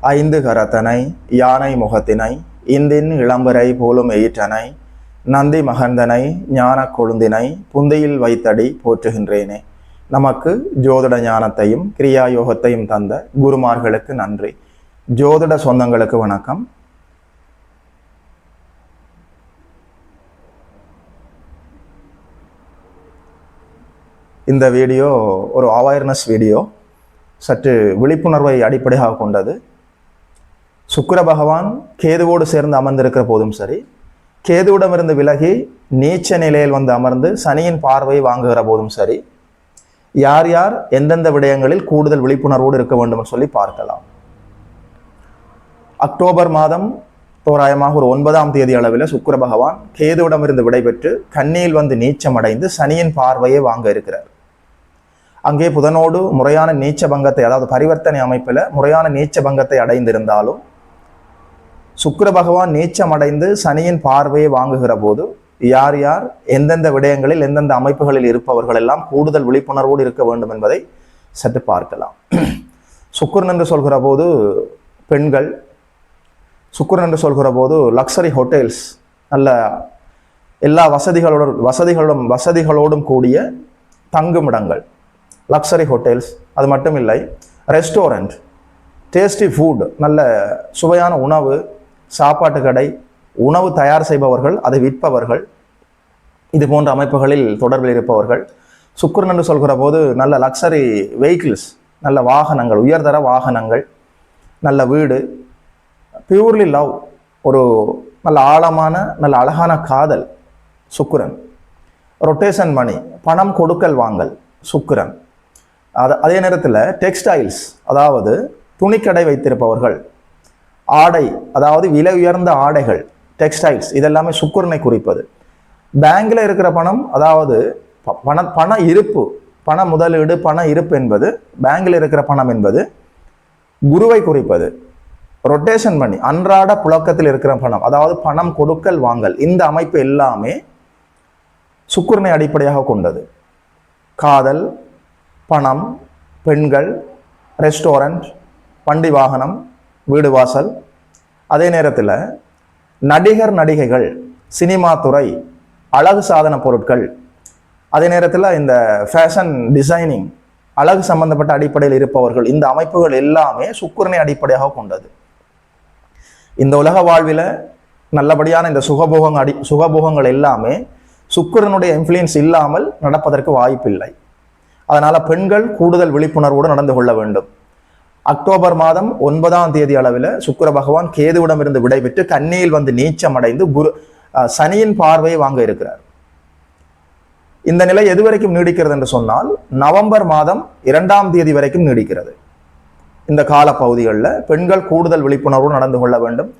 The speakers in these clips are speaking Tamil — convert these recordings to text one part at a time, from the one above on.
ஐந்து கரத்தனை யானை முகத்தினை இந்தின் இளம்பரை போலும் எயிற்றனை நந்தி மகந்தனை ஞான கொழுந்தினை புந்தையில் வைத்தடி போற்றுகின்றேனே. நமக்கு ஜோதிட ஞானத்தையும் கிரியா யோகத்தையும் தந்த குருமார்களுக்கு நன்றி. ஜோதிட சொந்தங்களுக்கு வணக்கம். இந்த வீடியோ ஒரு அவேர்னஸ் வீடியோ. சற்று விழிப்புணர்வை அடிப்படையாக கொண்டது. சுக்கர பகவான் கேதுவோடு சேர்ந்து அமர்ந்திருக்கிற போதும் சரி கேதுவிடமிருந்து விலகி நீச்ச நிலையில் வந்து அமர்ந்து சனியின் பார்வையை வாங்குகிற போதும் சரி யார் யார் எந்தெந்த விடயங்களில் கூடுதல் விழிப்புணர்வோடு இருக்க வேண்டும் சொல்லி பார்க்கலாம். அக்டோபர் மாதம் தோராயமாக ஒரு ஒன்பதாம் தேதி அளவில் சுக்கர பகவான் கேதுவிடமிருந்து விடைபெற்று கண்ணியில் வந்து நீச்சமடைந்து சனியின் பார்வையை வாங்க இருக்கிறார். அங்கே புதனோடு முறையான நீச்ச பங்கத்தை அதாவது பரிவர்த்தனை அமைப்பில் முறையான நீச்ச பங்கத்தை அடைந்திருந்தாலும் சுக்கர பகவான் நீச்சம் அடைந்து சனியின் பார்வையை வாங்குகிற போது யார் யார் எந்தெந்த விடயங்களில் எந்தெந்த அமைப்புகளில் இருப்பவர்கள் எல்லாம் கூடுதல் விழிப்புணர்வோடு இருக்க வேண்டும் என்பதை சற்று பார்க்கலாம். சுக்கிரன் என்று சொல்கிற போது பெண்கள் சுக்கிரன் என்று சொல்கிற போது லக்ஸரி ஹோட்டல்ஸ் நல்ல எல்லா வசதிகளோடும் வசதிகளோடும் வசதிகளோடும் கூடிய தங்குமிடங்கள் லக்ஸரி ஹோட்டல்ஸ் அது மட்டும் இல்லை ரெஸ்டாரண்ட் டேஸ்டி ஃபுட் நல்ல சுவையான உணவு சாப்பாட்டு கடை உணவு தயார் செய்பவர்கள் அதை விற்பவர்கள் இது போன்ற அமைப்புகளில் தொடர்பில் இருப்பவர்கள். சுக்கிரன் என்று சொல்கிற போது நல்ல லக்ஸரி வெஹிக்கிள்ஸ் நல்ல வாகனங்கள் உயர்தர வாகனங்கள் நல்ல வீடு பியூர்லி லவ் ஒரு நல்ல ஆழமான நல்ல அழகான காதல் சுக்கிரன். ரொட்டேஷன் மணி பணம் கொடுக்கல் வாங்கல் சுக்கிரன். அது அதே நேரத்தில் டெக்ஸ்டைல்ஸ் அதாவது துணிக்கடை வைத்திருப்பவர்கள் ஆடை அதாவது விலை உயர்ந்த ஆடைகள் டெக்ஸ்டைல்ஸ் இதெல்லாமே சுக்குரனை குறிப்பது. பேங்கில் இருக்கிற பணம் அதாவது ப- பண பண இருப்பு பண முதலீடு பண இருப்பு என்பது பேங்கில் இருக்கிற பணம் என்பது குருவை குறிப்பது. ரொட்டேஷன் பண்ணி அன்றாட புழக்கத்தில் இருக்கிற பணம் அதாவது பணம் கொடுக்கல் வாங்கல் இந்த அமைப்பு எல்லாமே சுக்கிரனை அடிப்படையாக கொண்டது. காதல் பணம் பெண்கள் ரெஸ்டாரண்ட் வண்டி வாகனம் வீடு வாசல். அதே நேரத்தில் நடிகர் நடிகைகள் சினிமா துறை அழகு சாதன பொருட்கள். அதே நேரத்தில் இந்த ஃபேஷன் டிசைனிங் அழகு சம்பந்தப்பட்ட அடிப்படையில் இருப்பவர்கள் இந்த அமைப்புகள் எல்லாமே சுக்கரனை அடிப்படையாக கொண்டது. இந்த உலக வாழ்வில் நல்லபடியான இந்த சுகபோகங்கள் அடி சுகபோகங்கள் எல்லாமே சுக்கரனுடைய இன்ஃப்ளூயன்ஸ் இல்லாமல் நடப்பதற்கு வாய்ப்பில்லை. அதனால் பெண்கள் கூடுதல் விழிப்புணர்வோடு நடந்து கொள்ள வேண்டும். அக்டோபர் மாதம் ஒன்பதாம் தேதி அளவில் சுக்கர பகவான் கேதுவிடமிருந்து விடைபெற்று கன்னியில் வந்து நீச்சம் அடைந்து குரு சனியின் பார்வையை வாங்க இருக்கிறார். இந்த நிலை எது வரைக்கும் நீடிக்கிறது என்று சொன்னால் நவம்பர் மாதம் இரண்டாம் தேதி வரைக்கும் நீடிக்கிறது. இந்த கால பகுதிகளில் பெண்கள் கூடுதல் விழிப்புணர்வோடு நடந்து கொள்ள வேண்டும்.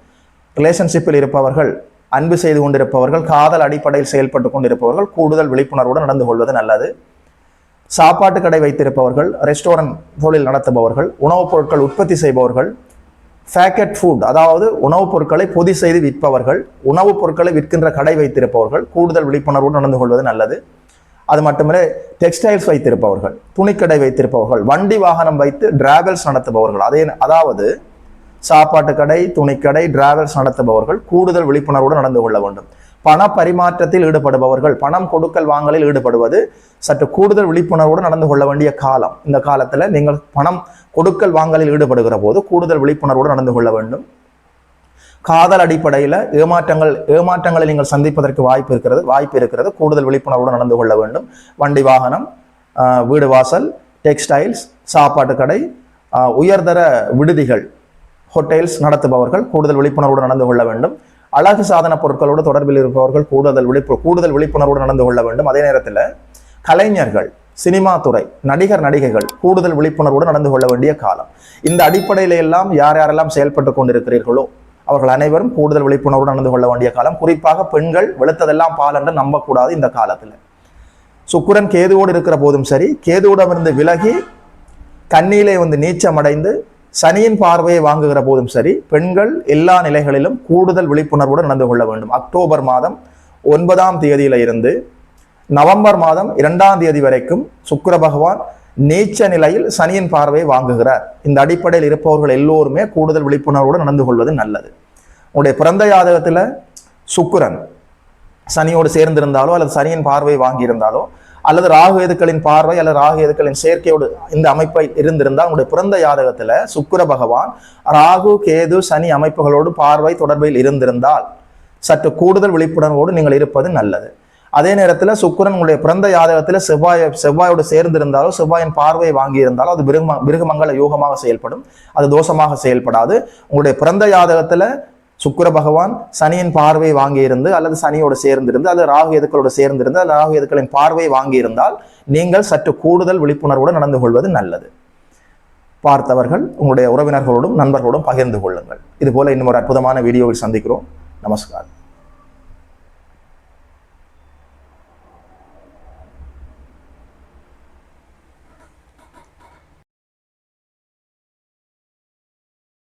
ரிலேஷன்ஷிப்பில் இருப்பவர்கள் அன்பு செய்து கொண்டிருப்பவர்கள் காதல் அடிப்படையில் செயல்பட்டு கொண்டிருப்பவர்கள் கூடுதல் விழிப்புணர்வுடன் நடந்து கொள்வது நல்லது. சாப்பாட்டு கடை வைத்திருப்பவர்கள் ரெஸ்டாரண்ட் தொழில் நடத்துபவர்கள் உணவுப் பொருட்கள் உற்பத்தி செய்பவர்கள் ஃபேக்கெட் ஃபுட் அதாவது உணவுப் பொருட்களை பொதி செய்து விற்பவர்கள் உணவுப் பொருட்களை விற்கின்ற கடை வைத்திருப்பவர்கள் கூடுதல் விழிப்புணர்வோடு நடந்து கொள்வது நல்லது. அது மட்டுமில்லை டெக்ஸ்டைல்ஸ் வைத்திருப்பவர்கள் துணிக்கடை வைத்திருப்பவர்கள் வண்டி வாகனம் வைத்து டிராவல்ஸ் நடத்துபவர்கள் அதே அதாவது சாப்பாட்டு கடை துணிக்கடை டிராவல்ஸ் நடத்துபவர்கள் கூடுதல் விழிப்புணர்வோடு நடந்து கொள்ள வேண்டும். பண பரிமாற்றத்தில் ஈடுபடுபவர்கள் பணம் கொடுக்கல் வாங்கலில் ஈடுபடுவது சற்று கூடுதல் விழிப்புணர்வோடு நடந்து கொள்ள வேண்டிய காலம். இந்த காலத்தில் நீங்கள் பணம் கொடுக்கல் வாங்கலில் ஈடுபடுகிற போது கூடுதல் விழிப்புணர்வோடு நடந்து கொள்ள வேண்டும். காதல் அடிப்படையில் ஏமாற்றங்கள் ஏமாற்றங்களை நீங்கள் சந்திப்பதற்கு வாய்ப்பு இருக்கிறது வாய்ப்பு இருக்கிறது. கூடுதல் விழிப்புணர்வோடு நடந்து கொள்ள வேண்டும். வண்டி வாகனம் வீடு வாசல் டெக்ஸ்டைல்ஸ் சாப்பாட்டு கடை உயர்தர விடுதிகள் ஹோட்டல்ஸ் நடத்துபவர்கள் கூடுதல் விழிப்புணர்வோடு நடந்து கொள்ள வேண்டும். அழகு சாதன பொருட்களோடு தொடர்பில் இருப்பவர்கள் கூடுதல் விழிப்பு கூடுதல் விழிப்புணர்வோடு நடந்து கொள்ள வேண்டும். அதே நேரத்தில் கலைஞர்கள் சினிமா துறை நடிகர் நடிகைகள் கூடுதல் விழிப்புணர்வோடு நடந்து கொள்ள வேண்டிய காலம். இந்த அடிப்படையில எல்லாம் யார் யாரெல்லாம் செயல்பட்டு கொண்டிருக்கிறீர்களோ அவர்கள் அனைவரும் கூடுதல் விழிப்புணர்வோடு நடந்து கொள்ள வேண்டிய காலம். குறிப்பாக பெண்கள் வெளுத்ததெல்லாம் பால் என்று நம்பக்கூடாது இந்த காலத்தில். சுக்குரன் கேதுவோடு இருக்கிற போதும் சரி கேதுவிடமிருந்து விலகி கண்ணியிலே வந்து நீச்சம் அடைந்து சனியின் பார்வையை வாங்குகிற போதும் சரி பெண்கள் எல்லா நிலைகளிலும் கூடுதல் விழிப்புணர்வுடன் நடந்து கொள்ள வேண்டும். அக்டோபர் மாதம் ஒன்பதாம் தேதியில இருந்து நவம்பர் மாதம் இரண்டாம் தேதி வரைக்கும் சுக்கர பகவான் நீச்ச நிலையில் சனியின் பார்வையை வாங்குகிறார். இந்த அடிப்படையில் இருப்பவர்கள் எல்லோருமே கூடுதல் விழிப்புணர்வோடு நடந்து கொள்வது நல்லது. உங்களுடைய பிறந்த ஜாதகத்துல சுக்கிரன் சனியோடு சேர்ந்திருந்தாலோ அல்லது சனியின் பார்வை வாங்கியிருந்தாலோ அல்லது ராகு எதுக்களின் பார்வை அல்லது ராகு எதுக்களின் சேர்க்கையோடு இந்த அமைப்பை இருந்திருந்தால் உங்களுடைய பிறந்த ஜாதகத்துல சுக்கிர பகவான் ராகு கேது சனி அமைப்புகளோடு பார்வை தொடர்பில் இருந்திருந்தால் சற்று கூடுதல் விழிப்புணர்வோடு நீங்கள் இருப்பது நல்லது. அதே நேரத்தில் சுக்கிரன் உங்களுடைய பிறந்த ஜாதகத்தில் செவ்வாய் செவ்வாயோடு சேர்ந்திருந்தாலோ செவ்வாயின் பார்வையை வாங்கியிருந்தாலோ அது மிருகம மிருகமங்கள யோகமாக செயல்படும். அது தோஷமாக செயல்படாது. உங்களுடைய பிறந்த ஜாதகத்தில் சுக்கர பகவான் சனியின் பார்வை வாங்கியிருந்து அல்லது சனியோடு சேர்ந்திருந்து அல்லது ராகு எதுக்களோடு சேர்ந்திருந்து அல்லது ராகு எதுக்களின் பார்வை வாங்கியிருந்தால் நீங்கள் சற்று கூடுதல் விழிப்புணர்வுடன் நடந்து கொள்வது நல்லது. பார்த்தவர்கள் உங்களுடைய உறவினர்களோடும் நண்பர்களோடும் பகிர்ந்து கொள்ளுங்கள். இதுபோல் இன்னும் ஒரு அற்புதமான வீடியோவில் சந்திக்கிறோம். நமஸ்காரம்